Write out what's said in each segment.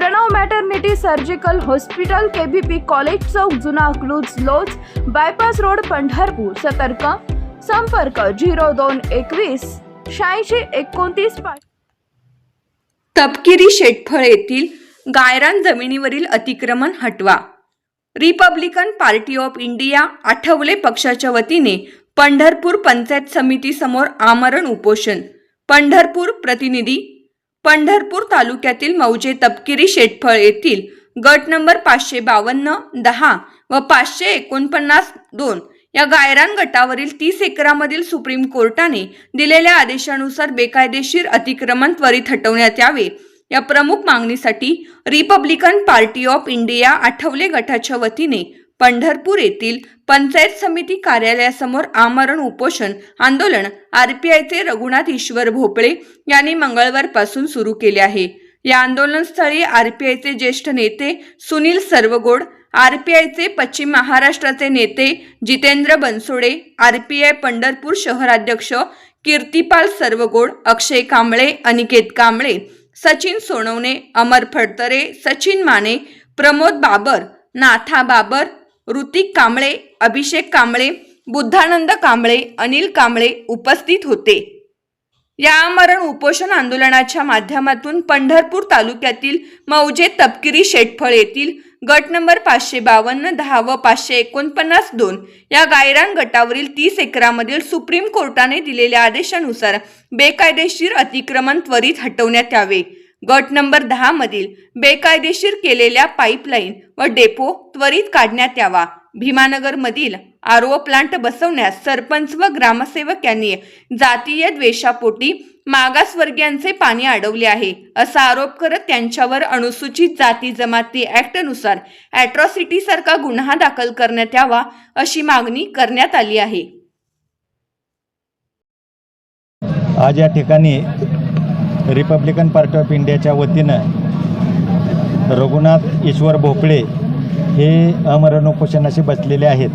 Pranav maternity surgical hospital KBP college चौक जुना अकलूज लोज bypass road Pandharpur. सतर्क. संपर्क झिरो दोन एकवीस शहाऐंशी एकोणतीस तपकिरी शेटफळ येथील गायरान जमिनीवरील अतिक्रमण हटवा. Republican party of India Athawale पक्षाच्या वतीने पंढरपूर पंचायत समितीसमोर आमरण उपोषण. पंढरपूर प्रतिनिधी पंढरपूर तालुक्यातील मौजे तपकिरी शेटफळ येथील गट नंबर पाचशे बावन्न दहा व पाचशे एकोणपन्नास दोन या गायरान गटावरील तीस एकरामधील सुप्रीम कोर्टाने दिलेल्या आदेशानुसार बेकायदेशीर अतिक्रमण त्वरित हटवण्यात यावे. या प्रमुख मागणीसाठी Republican party of India Athawale गटाच्या वतीने पंढरपूर येथील पंचायत समिती कार्यालयासमोर आमरण उपोषण आंदोलन आरपीआयचे रघुनाथ ईश्वर भोपळे यांनी मंगळवारपासून सुरू केले आहे. या आंदोलनस्थळी आरपीआयचे ज्येष्ठ नेते सुनील सर्वगोड आरपीआयचे पश्चिम महाराष्ट्राचे नेते जितेंद्र बनसोडे आरपीआय पंढरपूर शहराध्यक्ष कीर्तिपाल सर्वगोड अक्षय कांबळे अनिकेत कांबळे सचिन सोनवणे अमर फडतरे सचिन माने प्रमोद बाबर नाथा बाबर ऋतिक कांबळे अभिषेक कांबळे बुद्धानंद कांबळे अनिल कांबळे उपस्थित होते. या आमरण उपोषण आंदोलनाच्या माध्यमातून पंढरपूर तालुक्यातील मौजे तपकिरी शेटफळ येथील गट नंबर पाचशे बावन्न दहा व पाचशे एकोणपन्नास दोन या गायरान गटावरील तीस एकरामधील सुप्रीम कोर्टाने दिलेल्या आदेशानुसार बेकायदेशीर अतिक्रमण त्वरित हटवण्यात यावे. गट नंबर दहा मधील बेकायदेशीर केलेल्या पाईपलाईन व डेपो त्वरित काढण्यात यावा. भीमानगर मधील आरओ प्लांट बसवण्यास सरपंच व ग्रामसेवक यांनी जातीय द्वेषापोटी मागासवर्गीयांचे पाणी अडवले आहे. असा आरोप करत त्यांच्यावर अनुसूचित जाती जमाती नुसार अॅट्रॉसिटी सारखा गुन्हा दाखल करण्यात यावा अशी मागणी करण्यात आली आहे. आज या ठिकाणी रिपब्लिकन पार्टी ऑफ इंडियाच्या वतीनं रघुनाथ ईश्वर भोपळे हे अमरण उपोषणाशी बसलेले आहेत.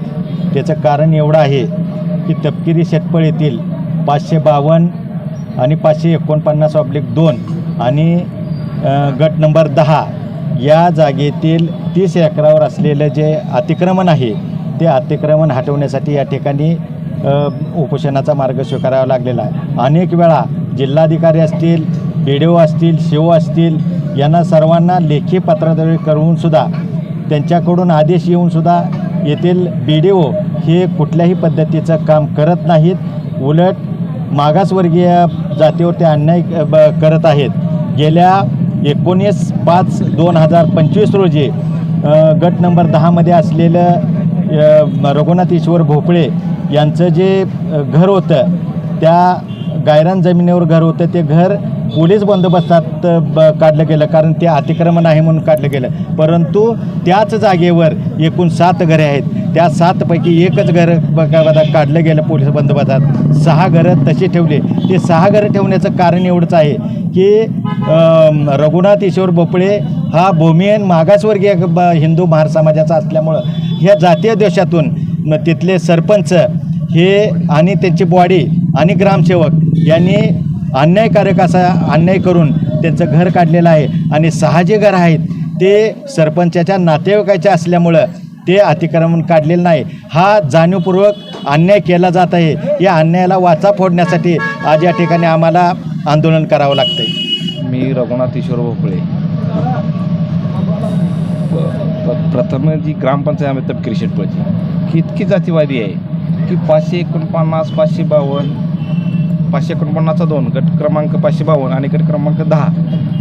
त्याचं कारण एवढं आहे की तपकिरी शेटपळ येथील पाचशे बावन्न आणि पाचशे एकोणपन्नास ऑब्लिक दोन आणि गट नंबर दहा या जागेतील तीस एकरावर असलेलं जे अतिक्रमण आहे ते अतिक्रमण हटवण्यासाठी या ठिकाणी उपोषणाचा मार्ग स्वीकारावा लागलेला आहे. अनेक वेळा जिल्हाधिकारी असतील ओ असतील शिव असतील यांना सर्वांना लेखी पत्राद्वारे करूनसुद्धा त्यांच्याकडून आदेश येऊनसुद्धा येथील बी डी ओ हे कुठल्याही पद्धतीचं काम करत नाहीत. उलट मागासवर्गीय जातीवर ते अन्याय ब करत आहेत. गेल्या एकोणीस पाच दोन हजार पंचवीस रोजी गट नंबर दहामध्ये असलेलं रघुनाथ ईश्वर भोपळे यांचं जे घर होतं त्या गायरान जमिनीवर घर होतं ते घर पोलीस बंदोबस्तात ब काढलं गेलं. कारण ते अतिक्रमण आहे म्हणून काढलं गेलं. परंतु त्याच जागेवर एकूण सात घरे आहेत. त्या सातपैकी एकच घर बघा काढलं गेलं पोलीस बंदोबस्तात. सहा घरं तशी ठेवली. ते सहा घरं ठेवण्याचं कारण एवढंच आहे की रघुनाथ ईश्वर भोपळे हा भूमिहीन मागासवर्गीय ब हिंदू महार समाजाचा असल्यामुळं ह्या जातीय देशातून तिथले सरपंच हे आणि त्यांची बॉडी आणि ग्रामसेवक यांनी अन्यायकारक असा अन्याय करून त्यांचं घर काढलेलं आहे. आणि सहा जे घर आहेत ते सरपंचाच्या नातेवाईकाचे असल्यामुळं ते अतिक्रमण काढलेलं नाही. हा जाणीवपूर्वक अन्याय केला जात आहे. या अन्यायाला वाचा फोडण्यासाठी आज या ठिकाणी आम्हाला आंदोलन करावं लागतं आहे मी रघुनाथ ईश्वर भोपळे. प्रथम जी ग्रामपंचायत आम्ही तपकिरी शेटपळची इतकी जातीवादी आहे की पाचशे एकोणपन्नास पाचशे बावन्न पाचशे एकोणपन्नासचा दोन गट क्रमांक पाचशे बावन्न आणि गट क्रमांक दहा.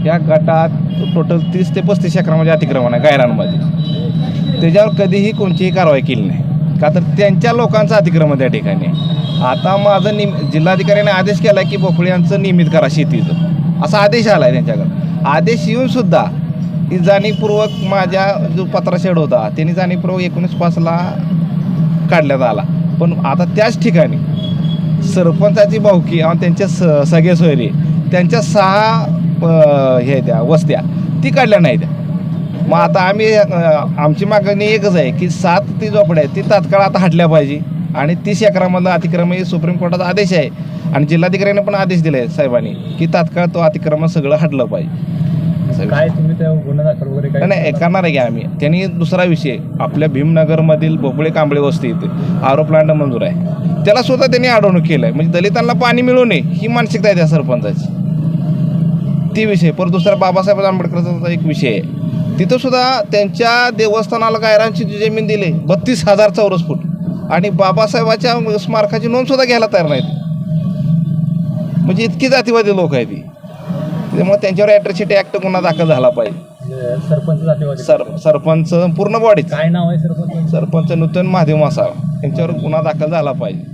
या गटात टोटल तीस ते पस्तीस अकरामध्ये अतिक्रमण आहे गायरांमध्ये त्याच्यावर कधीही कोणतीही कारवाई केली नाही. का तर त्यांच्या लोकांचं अतिक्रमण त्या ठिकाणी आता माझं निम जिल्हाधिकाऱ्याने आदेश केला की भोपळे यांचं नियमित करा शेतीचं. असा आदेश आला आहे त्यांच्याकडं. आदेश येऊनसुद्धा ही जाणीवपूर्वक माझ्या जो पत्रा शेड होता त्यांनी जाणीवपूर्वक एकोणीस पाचला काढण्यात आला. पण आता त्याच ठिकाणी सरपंचाची भावकी आणि त्यांच्या स सगळे सोयरे त्यांच्या सहा हे त्या वस्त्या ती काढल्या नाही त्या. मग आता आम्ही आमची मागणी एकच आहे की सात ती झोपड्या आहेत ती तात्काळ आता हटल्या पाहिजे. आणि तीस एकरामधलं अतिक्रमण हे सुप्रीम कोर्टाचा आदेश आहे. आणि जिल्हाधिकाऱ्याने पण आदेश दिले आहे साहेबांनी की तात्काळ तो अतिक्रमण सगळं हटलं पाहिजे. काय तुम्ही त्या गुन्हा दाखल वगैरे नाही, नाही करणार आहे की आम्ही? त्यांनी दुसरा विषय आपल्या भीमनगरमधील भोपळे कांबळे वस्ती येते आरो प्लांट मंजूर आहे. त्याला स्वतः त्यांनी अडवणूक केलं आहे म्हणजे दलितांना पाणी मिळू नये ही मानसिकता आहे त्या सरपंचाची. ती विषय. परत दुसरा बाबासाहेब आंबेडकरचा एक विषय आहे. तिथं सुद्धा त्यांच्या देवस्थानाला गायरांची जी जमीन दिली बत्तीस हजार चौरस फूट. आणि बाबासाहेबाच्या स्मारकाची नोंद सुद्धा घ्यायला तयार नाहीत. म्हणजे इतकी जातीवादी लोक आहेत ती त्यामुळे त्यांच्यावर ॲट्रॉसिटी ॲक्ट गुन्हा दाखल झाला पाहिजे. सरपंच सर सरपंच पूर्ण बॉडीच काय नाव आहे सरपंच? सरपंच नूतन महादेव मासाळ. यांच्यावर गुन्हा दाखल झाला पाहिजे.